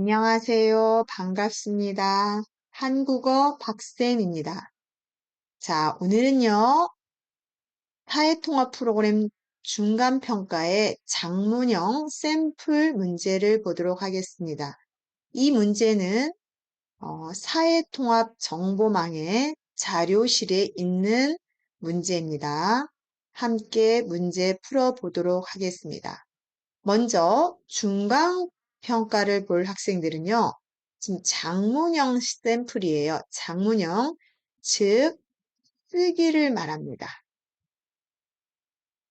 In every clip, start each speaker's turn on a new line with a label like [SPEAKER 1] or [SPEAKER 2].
[SPEAKER 1] 안녕하세요. 반갑습니다. 한국어 박쌤입니다. 자, 오늘은요, 타의통합 프로그램 중간평가의 장문형 샘플 문제를 보도록 하겠습니다. 이 문제는 어, 사회통합 정보망의 자료실에 있는 문제입니다. 함께 문제 풀어보도록 하겠습니다. 먼저 중간 평가를 볼 학생들은요. 지금 장문형 샘플이에요. 장문형, 즉 쓰기를 말합니다.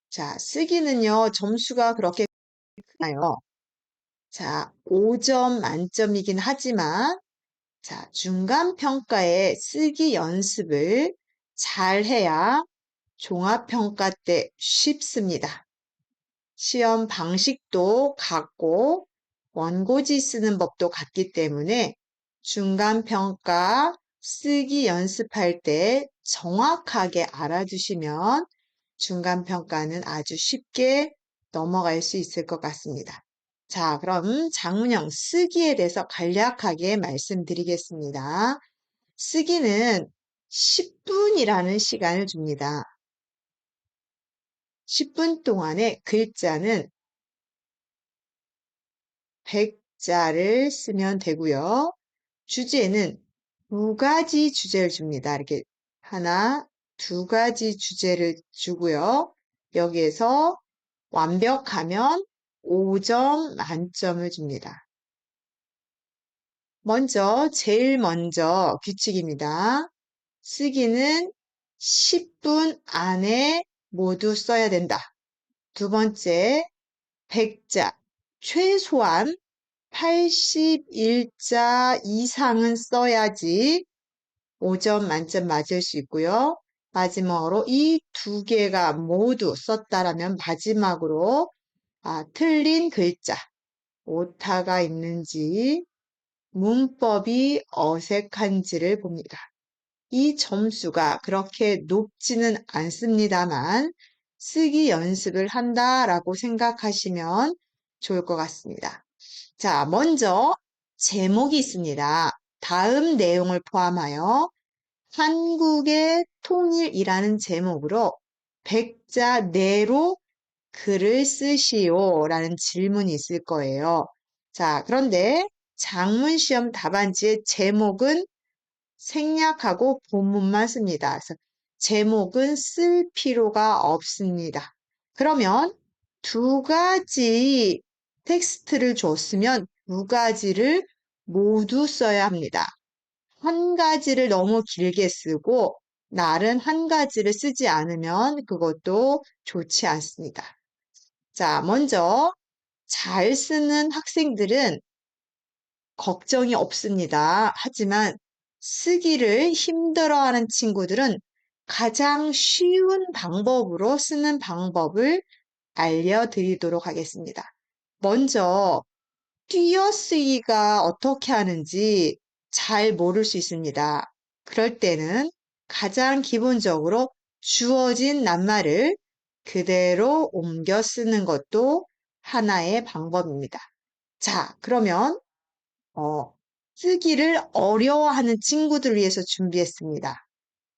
[SPEAKER 1] 자, 쓰기는요. 점수가 그렇게 크나요? 자, 5점 만점이긴 하지만 자, 중간 평가에 쓰기 연습을 잘 해야 종합 평가 때 쉽습니다. 시험 방식도 같고 원고지 쓰는 법도 같기 때문에 중간평가 쓰기 연습할 때 정확하게 알아두시면 중간평가는 아주 쉽게 넘어갈 수 있을 것 같습니다. 자, 그럼 장문형 쓰기에 대해서 간략하게 말씀드리겠습니다. 쓰기는 10분이라는 시간을 줍니다. 10분 동안의 글자는 100자를 쓰면 되고요. 주제는 두 가지 주제를 줍니다. 이렇게 하나, 두 가지 주제를 주고요. 여기에서 완벽하면 5점 만점을 줍니다. 먼저, 제일 먼저 규칙입니다. 쓰기는 10분 안에 모두 써야 된다. 두 번째, 100자, 최소한 81자 이상은 써야지 5점 만점 맞을 수 있고요. 마지막으로 이 두 개가 모두 썼다라면 마지막으로 아, 틀린 글자, 오타가 있는지 문법이 어색한지를 봅니다. 이 점수가 그렇게 높지는 않습니다만 쓰기 연습을 한다라고 생각하시면 좋을 것 같습니다. 자, 먼저 제목이 있습니다. 다음 내용을 포함하여 한국의 통일이라는 제목으로 백자 내로 글을 쓰시오 라는 질문이 있을 거예요. 자, 그런데 장문 시험 답안지의 제목은 생략하고 본문만 씁니다. 그래서 제목은 쓸 필요가 없습니다. 그러면 두 가지 텍스트를 줬으면 두 가지를 모두 써야 합니다. 한 가지를 너무 길게 쓰고 날은 한 가지를 쓰지 않으면 그것도 좋지 않습니다. 자, 먼저 잘 쓰는 학생들은 걱정이 없습니다. 하지만 쓰기를 힘들어하는 친구들은 가장 쉬운 방법으로 쓰는 방법을 알려드리도록 하겠습니다. 먼저 띄어쓰기가 어떻게 하는지 잘 모를 수 있습니다. 그럴 때는 가장 기본적으로 주어진 낱말을 그대로 옮겨 쓰는 것도 하나의 방법입니다. 자, 그러면 어, 쓰기를 어려워하는 친구들 위해서 준비했습니다.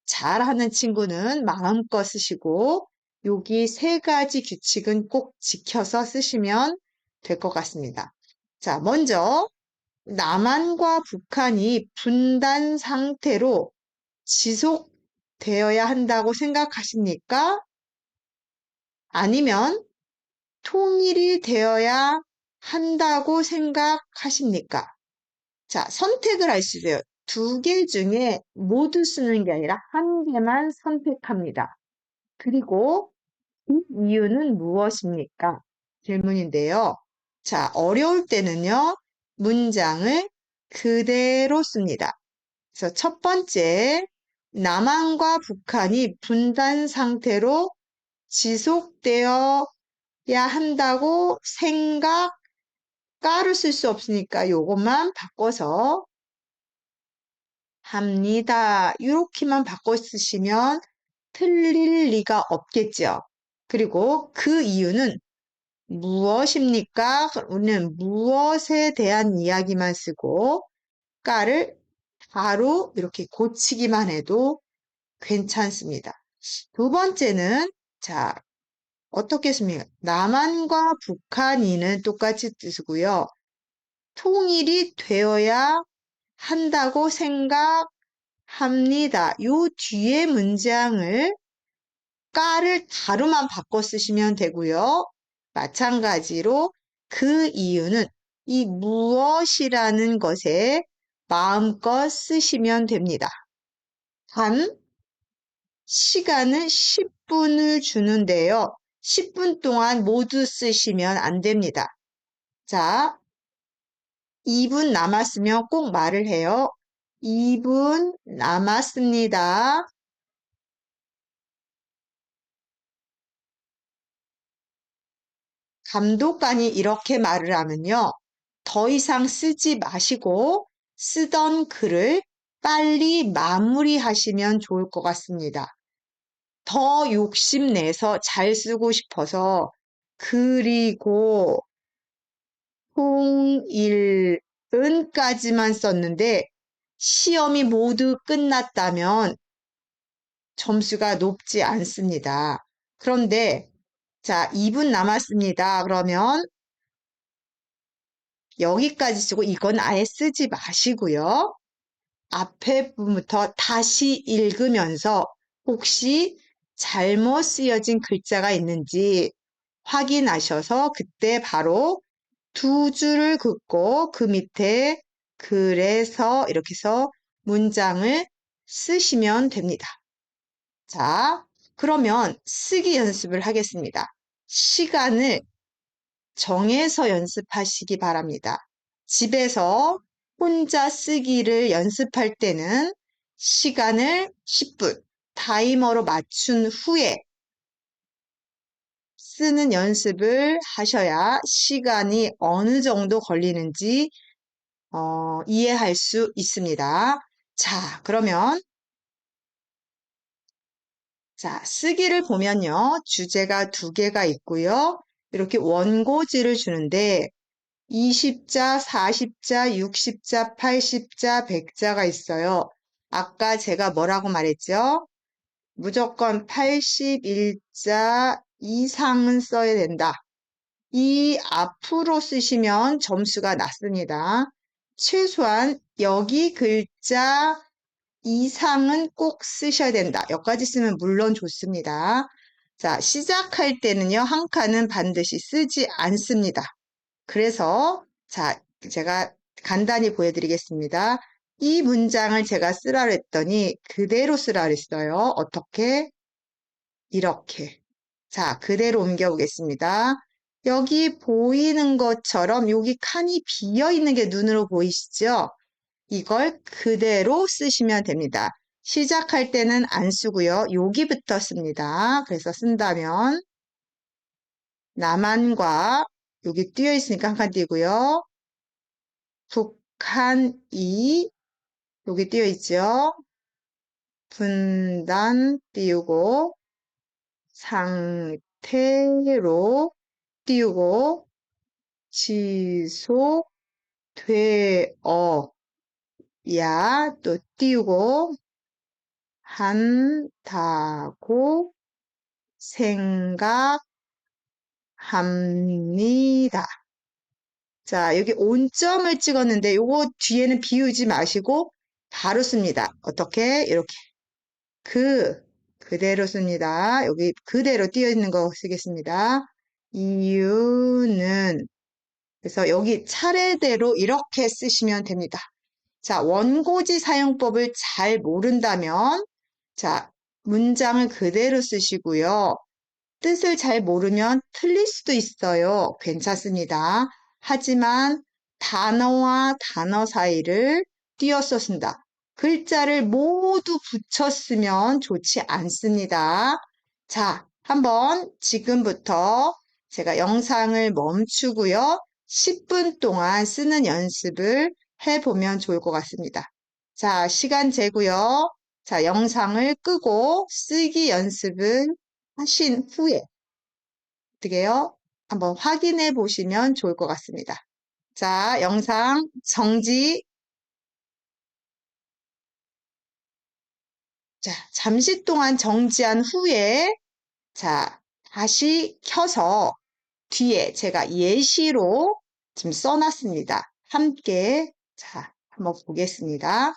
[SPEAKER 1] 잘하는 친구는 마음껏 쓰시고 여기 세 가지 규칙은 꼭 지켜서 쓰시면 될 것 같습니다. 자, 먼저 남한과 북한이 분단 상태로 지속되어야 한다고 생각하십니까? 아니면 통일이 되어야 한다고 생각하십니까? 자, 선택을 할수 있어요. 두 개 중에 모두 쓰는 게 아니라 한 개만 선택합니다. 그리고 이 이유는 무엇입니까? 질문인데요. 자, 어려울 때는요, 문장을 그대로 씁니다. 그래서 첫 번째, 남한과 북한이 분단 상태로 지속되어야 한다고 생각, 까를 쓸 수 없으니까 요것만 바꿔서 합니다. 이렇게만 바꿔 쓰시면 틀릴 리가 없겠죠. 그리고 그 이유는 무엇입니까? 우리는 무엇에 대한 이야기만 쓰고 까를 바로 이렇게 고치기만 해도 괜찮습니다. 두 번째는 자 어떻게 씁니까? 남한과 북한이는 똑같이 뜻이고요. 통일이 되어야 한다고 생각합니다. 요 뒤에 문장을 까를 가로만 바꿔 쓰시면 되고요. 마찬가지로 그 이유는 이 무엇이라는 것에 마음껏 쓰시면 됩니다. 단, 시간은 10분을 주는데요. 10분 동안 모두 쓰시면 안 됩니다. 자, 2분 남았으면 꼭 말을 해요. 2분 남았습니다. 감독관이 이렇게 말을 하면요. 더 이상 쓰지 마시고 쓰던 글을 빨리 마무리하시면 좋을 것 같습니다. 더 욕심내서 잘 쓰고 싶어서 그리고 통일은까지만 썼는데 시험이 모두 끝났다면 점수가 높지 않습니다. 그런데 자, 2분 남았습니다. 그러면 여기까지 쓰고 이건 아예 쓰지 마시고요. 앞에 부분부터 다시 읽으면서 혹시 잘못 쓰여진 글자가 있는지 확인하셔서 그때 바로 두 줄을 긋고 그 밑에 그래서 이렇게 해서 문장을 쓰시면 됩니다. 자, 그러면 쓰기 연습을 하겠습니다. 시간을 정해서 연습하시기 바랍니다. 집에서 혼자 쓰기를 연습할 때는 시간을 10분 타이머로 맞춘 후에 쓰는 연습을 하셔야 시간이 어느 정도 걸리는지 어, 이해할 수 있습니다. 자, 그러면 자, 쓰기를 보면요. 주제가 두 개가 있고요. 이렇게 원고지를 주는데 20자, 40자, 60자, 80자, 100자가 있어요. 아까 제가 뭐라고 말했죠? 무조건 81자 이상은 써야 된다. 이 앞으로 쓰시면 점수가 낮습니다. 최소한 여기 글자 이상은 꼭 쓰셔야 된다. 여기까지 쓰면 물론 좋습니다. 자, 시작할 때는요, 한 칸은 반드시 쓰지 않습니다. 그래서, 자, 제가 간단히 보여드리겠습니다. 이 문장을 제가 쓰라 그랬더니 그대로 쓰라 그랬어요. 어떻게? 이렇게. 자, 그대로 옮겨보겠습니다. 여기 보이는 것처럼 여기 칸이 비어 있는 게 눈으로 보이시죠? 이걸 그대로 쓰시면 됩니다. 시작할 때는 안 쓰고요. 여기부터 씁니다. 그래서 쓴다면 남한과 여기 띄어 있으니까 한 칸 띄고요. 북한이 여기 띄어 있죠. 분단 띄우고 상태로 띄우고 지속되어 야 또 띄우고 한다고 생각합니다. 자, 여기 온점을 찍었는데 요거 뒤에는 비우지 마시고 바로 씁니다. 어떻게? 이렇게. 그, 그대로 씁니다. 여기 그대로 띄어 있는 거 쓰겠습니다. 이유는 그래서 여기 차례대로 이렇게 쓰시면 됩니다. 자, 원고지 사용법을 잘 모른다면 자, 문장을 그대로 쓰시고요. 뜻을 잘 모르면 틀릴 수도 있어요. 괜찮습니다. 하지만 단어와 단어 사이를 띄어서 쓴다. 글자를 모두 붙였으면 좋지 않습니다. 자, 한번 지금부터 제가 영상을 멈추고요. 10분 동안 쓰는 연습을 해보면 좋을 것 같습니다. 자, 시간 재고요. 자, 영상을 끄고 쓰기 연습을 하신 후에 어떻게 해요? 한번 확인해 보시면 좋을 것 같습니다. 자, 영상 정지. 자, 잠시 동안 정지한 후에 자, 다시 켜서 뒤에 제가 예시로 지금 써놨습니다. 함께 자, 한번 보겠습니다.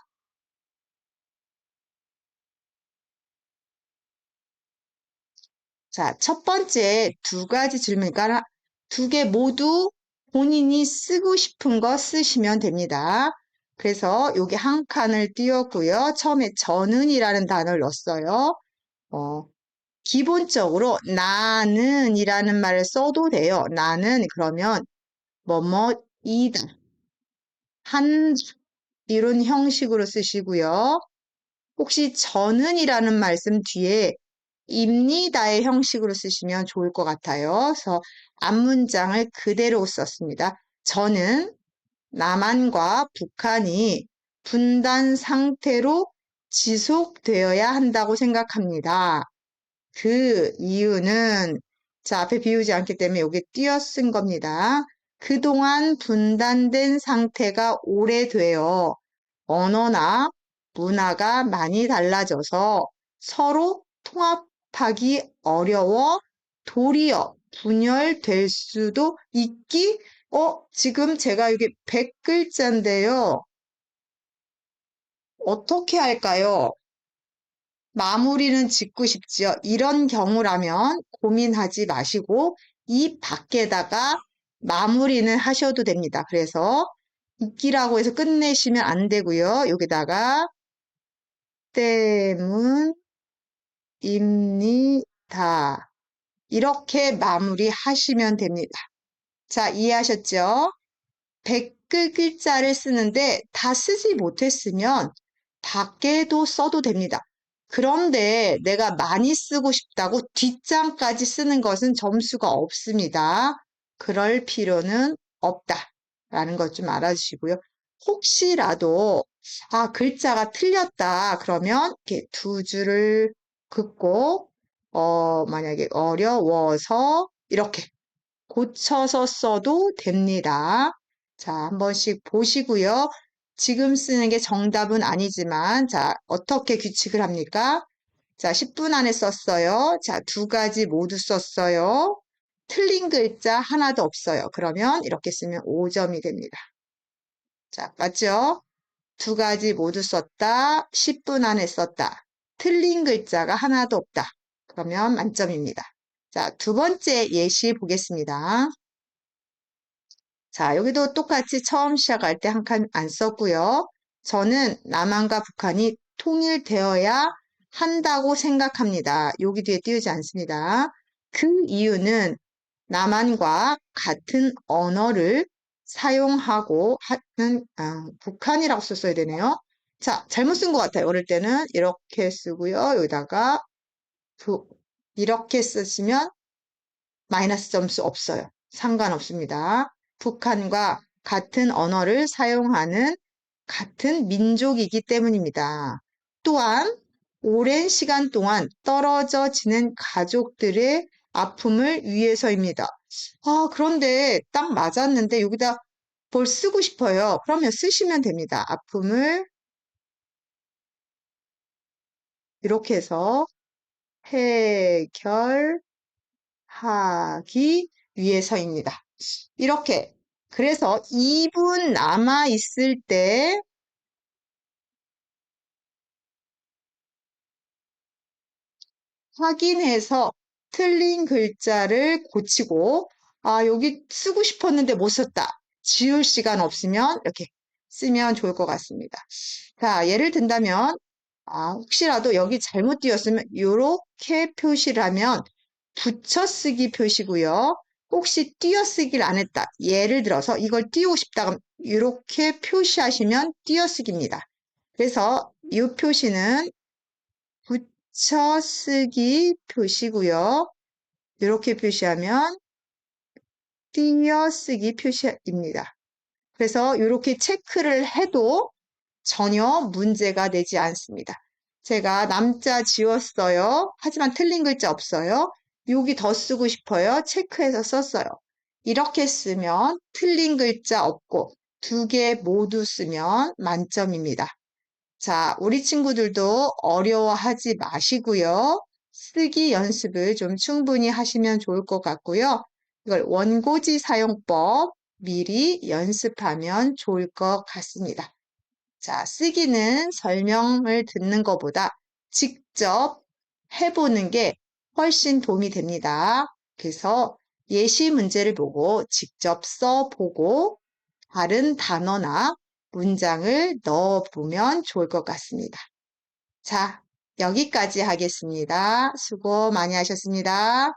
[SPEAKER 1] 자, 첫 번째 두 가지 질문, 그러니까 두 개 모두 본인이 쓰고 싶은 거 쓰시면 됩니다. 그래서 여기 한 칸을 띄웠고요. 처음에 저는이라는 단어를 넣었어요. 어, 기본적으로 나는 이라는 말을 써도 돼요. 나는 그러면 뭐뭐이다. 한 이런 형식으로 쓰시고요. 혹시 저는이라는 말씀 뒤에 입니다의 형식으로 쓰시면 좋을 것 같아요. 그래서 앞문장을 그대로 썼습니다. 저는 남한과 북한이 분단 상태로 지속되어야 한다고 생각합니다. 그 이유는 자 앞에 비우지 않기 때문에 여기 띄어 쓴 겁니다. 그동안 분단된 상태가 오래되어 언어나 문화가 많이 달라져서 서로 통합하기 어려워 도리어 분열될 수도 있기 어 지금 제가 여기 100글자인데요. 어떻게 할까요? 마무리는 짓고 싶지요. 이런 경우라면 고민하지 마시고 이 밖에다가 마무리는 하셔도 됩니다. 그래서 있기라고 해서 끝내시면 안 되고요. 여기다가 때문입니다. 이렇게 마무리하시면 됩니다. 자, 이해하셨죠? 100글 글자를 쓰는데 다 쓰지 못했으면 밖에도 써도 됩니다. 그런데 내가 많이 쓰고 싶다고 뒷장까지 쓰는 것은 점수가 없습니다. 그럴 필요는 없다. 라는 것 좀 알아주시고요. 혹시라도 아 글자가 틀렸다 그러면 이렇게 두 줄을 긋고 어 만약에 어려워서 이렇게 고쳐서 써도 됩니다. 자, 한 번씩 보시고요. 지금 쓰는 게 정답은 아니지만, 자, 어떻게 규칙을 합니까? 자, 10분 안에 썼어요. 자, 두 가지 모두 썼어요. 틀린 글자 하나도 없어요. 그러면 이렇게 쓰면 5점이 됩니다. 자, 맞죠? 두 가지 모두 썼다. 10분 안에 썼다. 틀린 글자가 하나도 없다. 그러면 만점입니다. 자, 두 번째 예시 보겠습니다. 자, 여기도 똑같이 처음 시작할 때 한 칸 안 썼고요. 저는 남한과 북한이 통일되어야 한다고 생각합니다. 여기 뒤에 띄우지 않습니다. 그 이유는 남한과 같은 언어를 사용하고 하는 아, 북한이라고 썼어야 되네요. 자, 잘못 쓴 것 같아요. 어릴 때는 이렇게 쓰고요. 여기다가 부, 이렇게 쓰시면 마이너스 점수 없어요. 상관없습니다. 북한과 같은 언어를 사용하는 같은 민족이기 때문입니다. 또한 오랜 시간 동안 떨어져 지낸 가족들의 아픔을 위해서입니다. 아, 그런데 딱 맞았는데 여기다 뭘 쓰고 싶어요. 그러면 쓰시면 됩니다. 아픔을 이렇게 해서 해결하기 위해서입니다. 이렇게 그래서 2분 남아 있을 때 확인해서 틀린 글자를 고치고 아 여기 쓰고 싶었는데 못 썼다. 지울 시간 없으면 이렇게 쓰면 좋을 것 같습니다. 자 예를 든다면 아 혹시라도 여기 잘못 띄었으면 이렇게 표시를 하면 붙여쓰기 표시고요. 혹시 띄어쓰기를 안 했다. 예를 들어서 이걸 띄우고 싶다 그럼 이렇게 표시하시면 띄어쓰기입니다. 그래서 이 표시는 붙 여쓰기 표시고요. 이렇게 표시하면 띄어쓰기 표시입니다. 그래서 이렇게 체크를 해도 전혀 문제가 되지 않습니다. 제가 남자 지웠어요. 하지만 틀린 글자 없어요. 여기 더 쓰고 싶어요. 체크해서 썼어요. 이렇게 쓰면 틀린 글자 없고 두 개 모두 쓰면 만점입니다. 자, 우리 친구들도 어려워하지 마시고요. 쓰기 연습을 좀 충분히 하시면 좋을 것 같고요. 이걸 원고지 사용법 미리 연습하면 좋을 것 같습니다. 자, 쓰기는 설명을 듣는 것보다 직접 해보는 게 훨씬 도움이 됩니다. 그래서 예시 문제를 보고 직접 써보고 다른 단어나 문장을 넣어보면 좋을 것 같습니다. 자, 여기까지 하겠습니다. 수고 많이 하셨습니다.